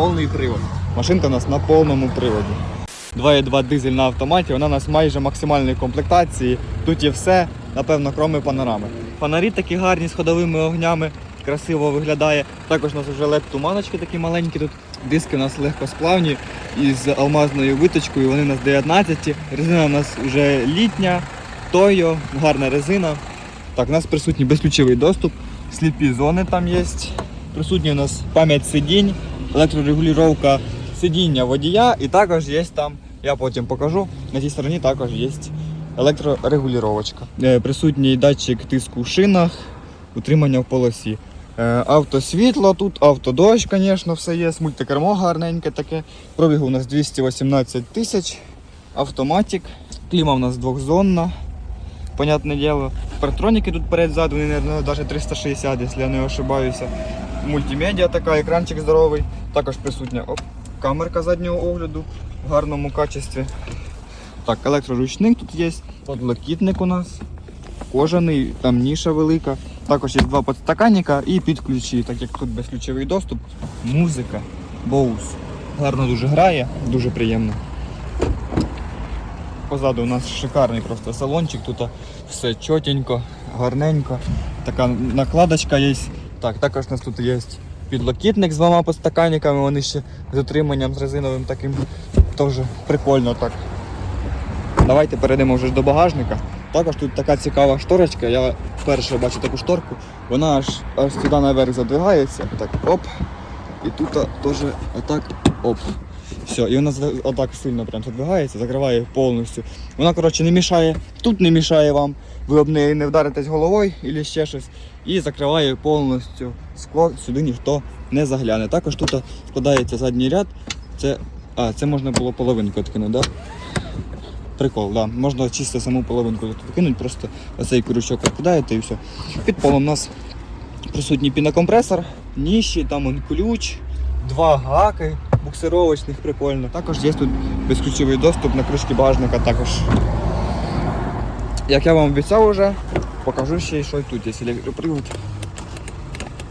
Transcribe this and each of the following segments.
повний привод. Машинка у нас на повному приводі. 2,2 дизель на автоматі, вона у нас майже максимальної комплектації. Тут є все, напевно, кроме панорами. Фонарі такі гарні з ходовими огнями, красиво виглядає. Також у нас вже led туманочки такі маленькі тут. Диски у нас легкосплавні із алмазною виточкою, вони у нас 19. Резина у нас вже літня, Тойо, гарна резина. Так, у нас присутній безключовий доступ, сліпі зони там є. Присутня у нас пам'ять сидінь, електрорегулювання сидіння водія і також є там, я потім покажу, на цій стороні також є електрорегулювачка. Е, Присутній датчик тиску в шинах, утримання в полосі. Е, Автосвітло тут, автодощ, звісно, все є. Мультикермо гарненьке таке. Пробігу у нас 218 тисяч. Автоматик. Кліма у нас двохзонна. Понятне діло. Партроніки тут перед-зад, вони, наверное, навіть 360, якщо я не ошибаюся. Мультимедіа така, екранчик здоровий. Також присутня оп, камерка заднього огляду в гарному качестві. Так, електроручник тут є, подлокітник у нас. Кожаний, там ніша велика. Також є два подстаканника і підключі, так як тут безключовий доступ. Музика, боус. Гарно дуже грає, дуже приємно. Позаду у нас шикарний просто салончик, тут все чотенько, гарненько. Така накладочка є. Так, також у нас тут є підлокітник з двома подстаканниками, вони ще з утриманням з резиновим таким теж прикольно так. Давайте перейдемо вже до багажника. Також тут така цікава шторочка. Я вперше бачу таку шторку. Вона аж, аж сюди наверх задвигається. Так, оп. І тут теж отак оп. Все, і вона отак сильно прям задвигається, закриває повністю. Вона, коротше, не мішає, тут не мішає вам, ви об неї не вдаритесь головою або ще щось. І закриває повністю скло, сюди ніхто не загляне. Також тут складається задній ряд. Це, а, це можна було половинку відкинути, да? Прикол, да. Можна чисто саму половинку тут викинути, просто оцей крючок відкидаєте і все. Під полом у нас присутній пінокомпресор, ніші, там он ключ, два гаки буксировочних, прикольно. Також є тут безключовий доступ на кришки багажника також. Як я вам обіцяв уже, покажу ще що тут є електропривод.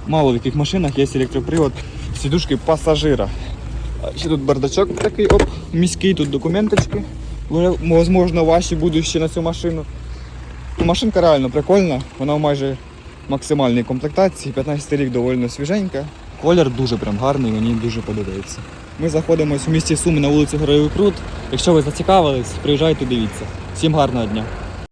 Мало в яких машинах є електропривод сідушки пасажира. Ще тут бардачок такий, оп, міський, тут документочки. Можливо, ваші будуть ще на цю машину. Ну, Машинка реально прикольна, вона в майже максимальній комплектації, 15 рік доволі свіженька. Колір дуже прям гарний, мені дуже подобається. Ми знаходимося в місті Суми на вулиці Героїв Крут. Якщо ви зацікавились, приїжджайте, дивіться. Всім гарного дня!